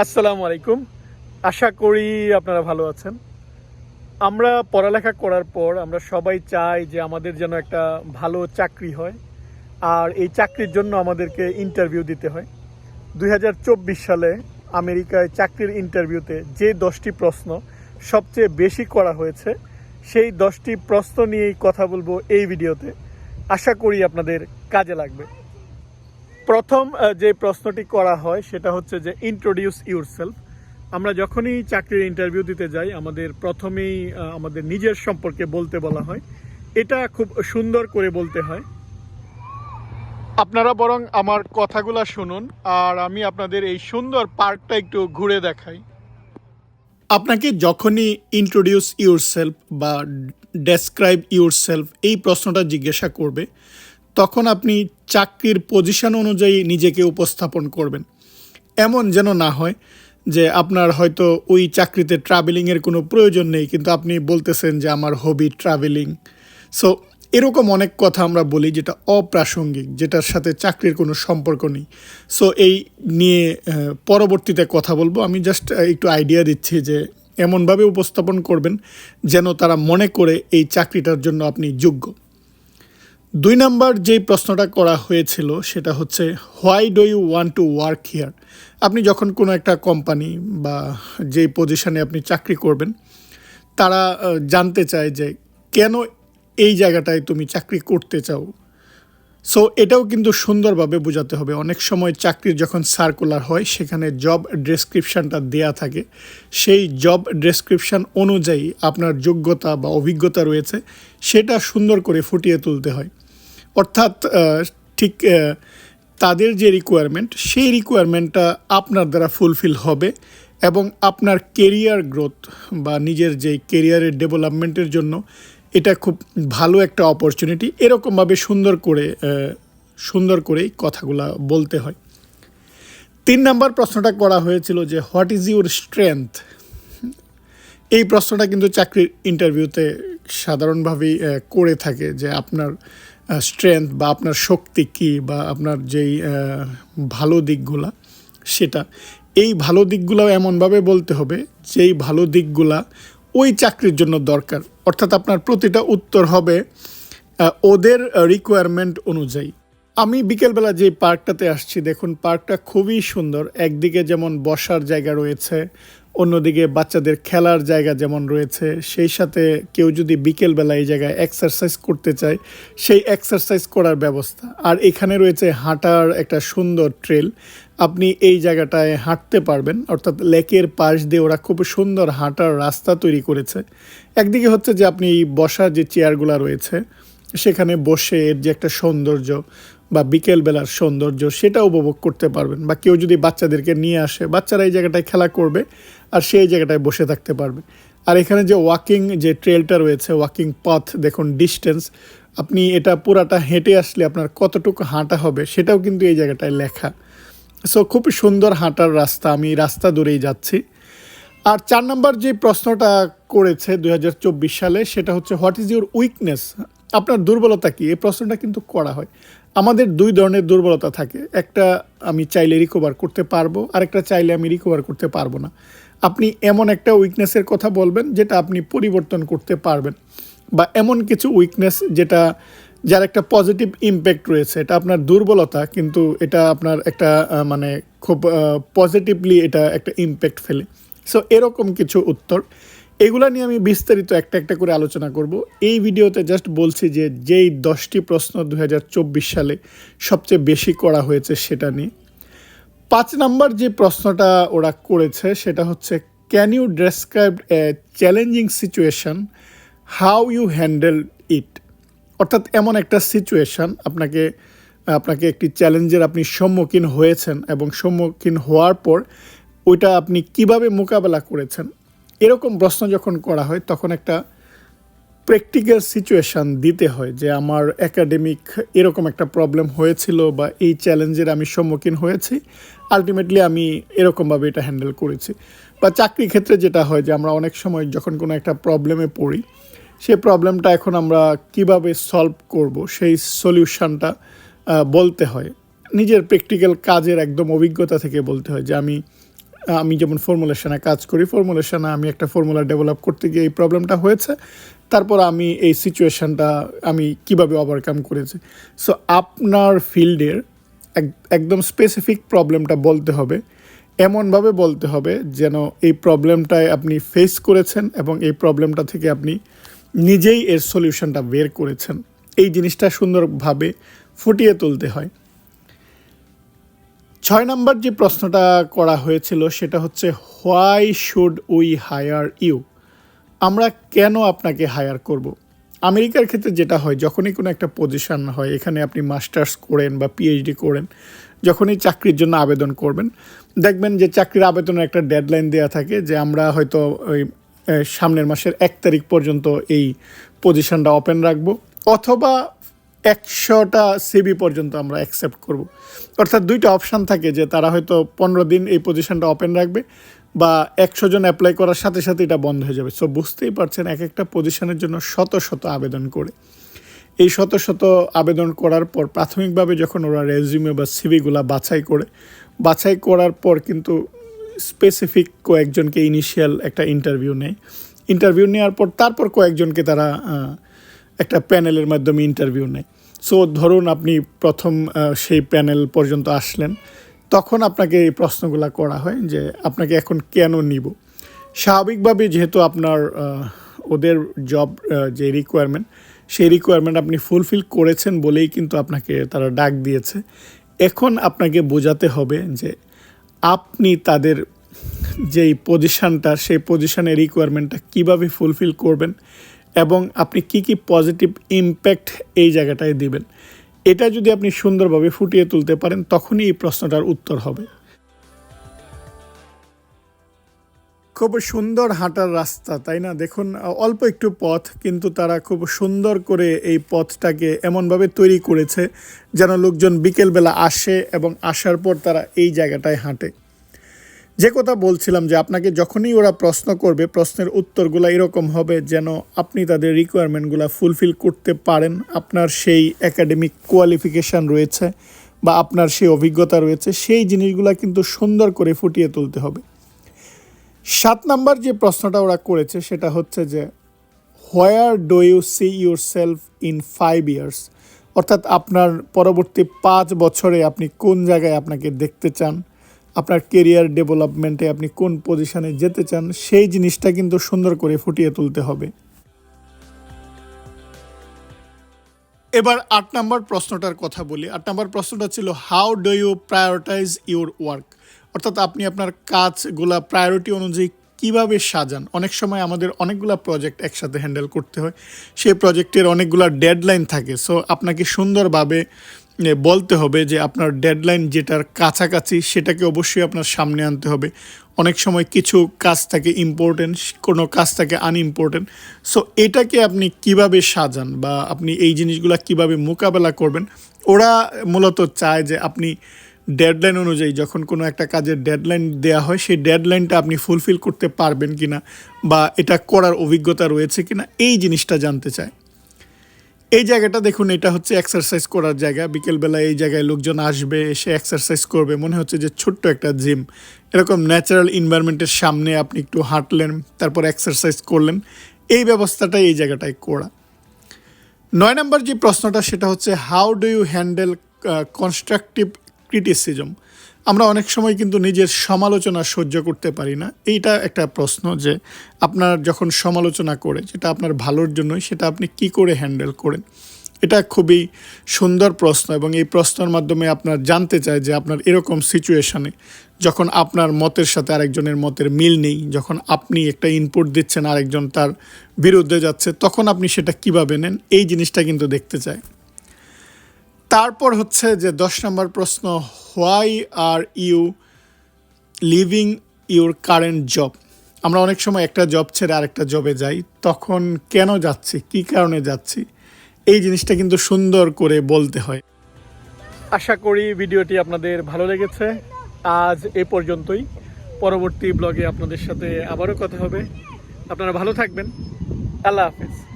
আসসালামু আলাইকুম। আশা করি আপনারা ভালো আছেন। আমরা পড়ালেখা করার পর আমরা সবাই চাই যে আমাদের যেন একটা ভালো চাকরি হয়, আর এই চাকরির জন্য আমাদেরকে ইন্টারভিউ দিতে হয়। দু হাজার চব্বিশ সালে আমেরিকায় চাকরির ইন্টারভিউতে যে দশটি প্রশ্ন সবচেয়ে বেশি করা হয়েছে, সেই দশটি প্রশ্ন নিয়েই কথা বলব এই ভিডিওতে। আশা করি আপনাদের কাজে লাগবে। প্রথম যে প্রশ্নটি করা হয় সেটা হচ্ছে যে ইন্ট্রোডিউস ইউরসেলফ আমরা যখনই চাকরির ইন্টারভিউ দিতে যাই, আমাদের প্রথমেই আমাদের নিজের সম্পর্কে বলতে বলা হয়। এটা খুব সুন্দর করে বলতে হয়। আপনারা বরং আমার কথাগুলা শুনুন, আর আমি আপনাদের এই সুন্দর পার্কটা একটু ঘুরে দেখাই। আপনাকে যখনই ইন্ট্রোডিউস ইউরসেলফ বা ডেসক্রাইব ইউরসেলফ এই প্রশ্নটা জিজ্ঞাসা করবে, তখন আপনি চাকরির পজিশন অনুযায়ী নিজেকে উপস্থাপন করবেন। এমন যেন না হয় যে আপনার হয়তো ওই চাকরিতে ট্রাভেলিংয়ের কোনো প্রয়োজন নেই, কিন্তু আপনি বলতেছেন যে আমার হবি ট্রাভেলিং সো এরকম অনেক কথা আমরা বলি যেটা অপ্রাসঙ্গিক, যেটার সাথে চাকরির কোনো সম্পর্ক নেই। সো এই নিয়ে পরবর্তীতে কথা বলব। আমি জাস্ট একটু আইডিয়া দিচ্ছি যে এমনভাবে উপস্থাপন করবেন যেন তারা মনে করে এই চাকরিটার জন্য আপনি যোগ্য। দুই নাম্বার যেই প্রশ্নটা করা হয়েছিল সেটা হচ্ছে why do you want to work here আপনি যখন কোনো একটা কোম্পানি বা যেই পজিশনে আপনি চাকরি করবেন, তারা জানতে চায় যে কেন এই জায়গাটায় তুমি চাকরি করতে চাও। সো এটাও কিন্তু সুন্দরভাবে বোঝাতে হবে। অনেক সময় চাকরির যখন সার্কুলার হয়, সেখানে জব ডেসক্রিপশানটা দেয়া থাকে। সেই জব ডেসক্রিপশান অনুযায়ী আপনার যোগ্যতা বা অভিজ্ঞতা রয়েছে, সেটা সুন্দর করে ফুটিয়ে তুলতে হয়। অর্থাৎ ঠিক তাদের যে রিকোয়ারমেন্ট সেই রিকোয়ারমেন্টটা আপনার দ্বারা ফুলফিল হবে এবং আপনার কেরিয়ার গ্রোথ বা নিজের যে কেরিয়ারের ডেভেলপমেন্টের জন্য এটা খুব ভালো একটা অপরচুনিটি এরকমভাবে সুন্দর করে সুন্দর করেই কথাগুলা বলতে হয়। তিন নাম্বার প্রশ্নটা করা হয়েছিল যে হোয়াট ইজ ইউর স্ট্রেংথ এই প্রশ্নটা কিন্তু চাকরির ইন্টারভিউতে সাধারণভাবেই করে থাকে যে আপনার স্ট্রেংথ বা আপনার শক্তি কী বা আপনার যেই ভালো দিকগুলা, সেটা। এই ভালো দিকগুলো এমনভাবে বলতে হবে, যেই ভালো দিকগুলা ওই চাকরির জন্য দরকার। অর্থাৎ আপনার প্রতিটা উত্তর হবে ওদের রিকোয়ারমেন্ট অনুযায়ী। আমি বিকেলবেলা যে পার্কটাতে আসছি, দেখুন পার্কটা খুবই সুন্দর। একদিকে যেমন বসার জায়গা রয়েছে অন্যদিকে বাচ্চাদের খেলার জায়গা যেমন রয়েছে, সেই সাথে কেউ যদি বিকেলবেলা এই জায়গায় এক্সারসাইজ করতে চায়, সেই এক্সারসাইজ করার ব্যবস্থা। আর এখানে রয়েছে হাঁটার একটা সুন্দর ট্রেল আপনি এই জায়গাটায় হাঁটতে পারবেন, অর্থাৎ লেকের পাশ দিয়ে ওরা খুব সুন্দর হাঁটার রাস্তা তৈরি করেছে। একদিকে হচ্ছে যে আপনি বসার যে চেয়ারগুলো রয়েছে, সেখানে বসে এর যে একটা সৌন্দর্য বা বিকেলবেলার সৌন্দর্য সেটা উপভোগ করতে পারবেন। বা কেউ যদি বাচ্চাদেরকে নিয়ে আসে, বাচ্চারা এই জায়গাটায় খেলা করবে আর সেই জায়গাটায় বসে থাকতে পারবে। আর এখানে যে ওয়াকিং যে ট্রেলটা রয়েছে ওয়াকিং পথ দেখুন ডিস্টেন্স আপনি এটা পুরাটা হেঁটে আসলে আপনার কতটুকু হাঁটা হবে সেটাও কিন্তু এই জায়গাটায় লেখা। সো খুব সুন্দর হাঁটার রাস্তা, আমি রাস্তা ধরেই যাচ্ছি। আর চার নম্বর যে প্রশ্নটা করেছে দু হাজার চব্বিশ সালে, সেটা হচ্ছে হোয়াট ইজ ইউর উইকনেস আপনার দুর্বলতা কি? এই প্রশ্নটা কিন্তু করা হয়। আমাদের দুই ধরনের দুর্বলতা থাকে। একটা আমি চাইলে রিকভার করতে পারব, আরেকটা চাইলে আমি রিকভার করতে পারব না। আপনি এমন একটা উইকনেসের কথা বলবেন, যেটা আপনি পরিবর্তন করতে পারবেন। বা এমন কিছু উইকনেস যেটা, যার একটা পজিটিভ ইম্প্যাক্ট রয়েছে। এটা আপনার দুর্বলতা, কিন্তু এটা আপনার একটা মানে খুব পজিটিভলি এটা একটা ইম্প্যাক্ট ফেলে। সো এরকম কিছু উত্তর। এগুলা নিয়ে আমি বিস্তারিত একটা একটা করে আলোচনা করব। এই ভিডিওতে জাস্ট বলছি যে যেই দশটি প্রশ্ন দু হাজার চব্বিশ সালে সবচেয়ে বেশি করা হয়েছে সেটা নিয়ে। পাঁচ নাম্বার যে প্রশ্নটা ওরা করেছে সেটা হচ্ছে can you describe a challenging situation how you handle it অর্থাৎ এমন একটা সিচুয়েশন আপনাকে আপনাকে একটি চ্যালেঞ্জের আপনি সম্মুখীন হয়েছেন এবং সম্মুখীন হওয়ার পর ওইটা আপনি কীভাবে মোকাবেলা করেছেন? এরকম প্রশ্ন যখন করা হয়, তখন একটা প্র্যাকটিক্যাল সিচুয়েশান দিতে হয় যে আমার একাডেমিক এরকম একটা প্রবলেম হয়েছিল বা এই চ্যালেঞ্জের আমি সম্মুখীন হয়েছি। আলটিমেটলি আমি এরকমভাবে এটা হ্যান্ডেল করেছি। বা চাকরি ক্ষেত্রে যেটা হয় যে আমরা অনেক সময় যখন কোনো একটা প্রবলেমে পড়ি সেই প্রবলেমটা এখন আমরা কীভাবে সলভ করব, সেই সলিউশনটা বলতে হয়। নিজের প্র্যাকটিক্যাল কাজের একদম অভিজ্ঞতা থেকে বলতে হয় যে আমি আমি যেমন ফর্মুলেশনে কাজ করি ফর্মুলেশনে আমি একটা ফর্মুলা ডেভেলপ করতে গিয়ে এই প্রবলেমটা হয়েছে। তারপর আমি এই সিচুয়েশানটা আমি কীভাবে ওভারকাম করেছি। সো আপনার ফিল্ডের একদম স্পেসিফিক প্রবলেমটা বলতে হবে। এমনভাবে বলতে হবে যেন এই প্রবলেমটায় আপনি ফেস করেছেন এবং এই প্রবলেমটা থেকে আপনি নিজেই এর সলিউশনটা বের করেছেন। এই জিনিসটা সুন্দরভাবে ফুটিয়ে তুলতে হয়। ছয় নম্বর যে প্রশ্নটা করা হয়েছিল সেটা হচ্ছে why should we hire you আমরা কেন আপনাকে হায়ার করব। আমেরিকার ক্ষেত্রে যেটা হয়, যখনই কোনো একটা পজিশন হয়, এখানে আপনি মাস্টার্স করেন বা পিএইচডি করেন, যখনই চাকরির জন্য আবেদন করবেন, দেখবেন যে চাকরির আবেদনের একটা ডেডলাইন দেওয়া থাকে যে আমরা হয়তো ওই সামনের মাসের এক তারিখ পর্যন্ত এই পজিশনটা ওপেন রাখব, অথবা একশোটা সিবি পর্যন্ত আমরা অ্যাকসেপ্ট করব। অর্থাৎ দুইটা অপশান থাকে যে তারা হয়তো পনেরো দিন এই পজিশনটা ওপেন রাখবে বা একশো জন অ্যাপ্লাই করার সাথে সাথে এটা বন্ধ হয়ে যাবে। সো বুঝতেই পারছেন এক একটা পজিশনের জন্য শত শত আবেদন করে। এই শত শত আবেদন করার পর প্রাথমিকভাবে যখন ওরা রেজিউমে বা সিভিগুলা বাছাই করে, বাছাই করার পর কিন্তু স্পেসিফিক কয়েকজনকে ইনিশিয়াল একটা ইন্টারভিউ নেয়। ইন্টারভিউ নেওয়ার পর তারপর কয়েকজনকে তারা একটা প্যানেলের মাধ্যমে ইন্টারভিউ নেয়। সো ধরুন আপনি প্রথম সেই প্যানেল পর্যন্ত আসলেন, তখন আপনাকে এই প্রশ্নগুলো করা হয় যে আপনাকে এখন কেন নিব? স্বাভাবিকভাবে যেহেতু আপনার ওদের জব যে রিকোয়ারমেন্ট সেই রিকোয়ারমেন্ট আপনি ফুলফিল করেছেন বলেই কিন্তু আপনাকে তারা ডাক দিয়েছে। এখন আপনাকে বোঝাতে হবে যে আপনি তাদের যেই পজিশানটা সেই পজিশানের রিকোয়ারমেন্টটা কীভাবে ফুলফিল করবেন এবং আপনি কি কি পজিটিভ ইম্প্যাক্ট এই জায়গাটায় দিবেন। এটা যদি আপনি সুন্দরভাবে ফুটিয়ে তুলতে পারেন, তখনই এই প্রশ্নটার উত্তর হবে। খুব সুন্দর হাঁটার রাস্তা, তাই না? দেখুন, অল্প একটু পথ, কিন্তু তারা খুব সুন্দর করে এই পথটাকে এমনভাবে তৈরি করেছে, যেন লোকজন বিকেলবেলা আসে এবং আসার পর তারা এই জায়গাটায় হাঁটে। যে কথা বলছিলাম যে আপনাকে যখনই ওরা প্রশ্ন করবে, প্রশ্নের উত্তরগুলো এরকম হবে যেন আপনি তাদের রিকোয়ারমেন্টগুলো ফুলফিল করতে পারেন। আপনার সেই একাডেমিক কোয়ালিফিকেশান রয়েছে বা আপনার সেই অভিজ্ঞতা রয়েছে, সেই জিনিসগুলো কিন্তু সুন্দর করে ফুটিয়ে তুলতে হবে। সাত নাম্বার যে প্রশ্নটা ওরা করেছে সেটা হচ্ছে যে where do you see yourself in five years অর্থাৎ আপনার পরবর্তী পাঁচ বছরে আপনি কোন জায়গায় আপনাকে দেখতে চান? আপনার কেরিয়ার ডেভেলপমেন্টে আপনি কোন পজিশনে যেতে চান, সেই জিনিসটা কিন্তু সুন্দর করে ফুটিয়ে তুলতে হবে। এবার আট নম্বর প্রশ্নটার কথা বলি। আট নম্বর প্রশ্নটা ছিল how do you prioritise your work অর্থাৎ আপনি আপনার কাজগুলা প্রায়োরিটি অনুযায়ী কীভাবে সাজান? অনেক সময় আমাদের অনেকগুলা প্রজেক্ট একসাথে হ্যান্ডেল করতে হয়। সেই প্রজেক্টের অনেকগুলা ডেডলাইন থাকে। সো আপনাকে সুন্দরভাবে বলতে হবে যে আপনার ডেডলাইন যেটার কাছাকাছি সেটাকে অবশ্যই আপনার সামনে আনতে হবে। অনেক সময় কিছু কাজ থাকে ইম্পর্টেন্ট কোনো কাজ থাকে আনইম্পর্টেন্ট সো এটাকে আপনি কীভাবে সাজান বা আপনি এই জিনিসগুলো কীভাবে মোকাবেলা করবেন, ওরা মূলত চায় যে আপনি ডেডলাইন অনুযায়ী যখন কোনো একটা কাজের ডেডলাইন দেওয়া হয়, সেই ডেডলাইনটা আপনি ফুলফিল করতে পারবেন কিনা বা এটা করার অভিজ্ঞতা রয়েছে কিনা, এই জিনিসটা জানতে চায়। এই জায়গাটা দেখুন, এটা হচ্ছে এক্সারসাইজ করার জায়গা। বিকেলবেলা এই জায়গায় লোকজন আসবে, এসে এক্সারসাইজ করবে। মনে হচ্ছে যে ছোট্ট একটা জিম এরকম ন্যাচারাল ইনভায়রনমেন্টের সামনে আপনি একটু হাঁটলেন, তারপর এক্সারসাইজ করলেন। এই ব্যবস্থাটাই এই জায়গাটায় করা। নয় নম্বর যে প্রশ্নটা, সেটা হচ্ছে how do you handle constructive criticism আমরা অনেক সময় কিন্তু নিজের সমালোচনা সহ্য করতে পারি না। এইটা একটা প্রশ্ন যে আপনার যখন সমালোচনা করে যেটা আপনার ভালোর জন্যই, সেটা আপনি কি করে হ্যান্ডেল করেন? এটা খুবই সুন্দর প্রশ্ন এবং এই প্রশ্নের মাধ্যমে আপনার জানতে চায় যে আপনার এরকম সিচুয়েশানে যখন আপনার মতের সাথে আরেকজনের মতের মিল নেই, যখন আপনি একটা ইনপুট দিচ্ছেন আরেকজন তার বিরুদ্ধে যাচ্ছে, তখন আপনি সেটা কীভাবে নেন? এই জিনিসটা কিন্তু দেখতে চায়। তারপর হচ্ছে যে দশ নম্বর প্রশ্ন why are you leaving your current job আমরা অনেক সময় একটা জব ছেড়ে আরেকটা জবে যাই, তখন কেন যাচ্ছি, কী কারণে যাচ্ছি, এই জিনিসটা কিন্তু সুন্দর করে বলতে হয়। আশা করি ভিডিওটি আপনাদের ভালো লেগেছে। আজ এ পর্যন্তই। পরবর্তী ব্লগে আপনাদের সাথে আবারও কথা হবে। আপনারা ভালো থাকবেন। আল্লাহ হাফেজ।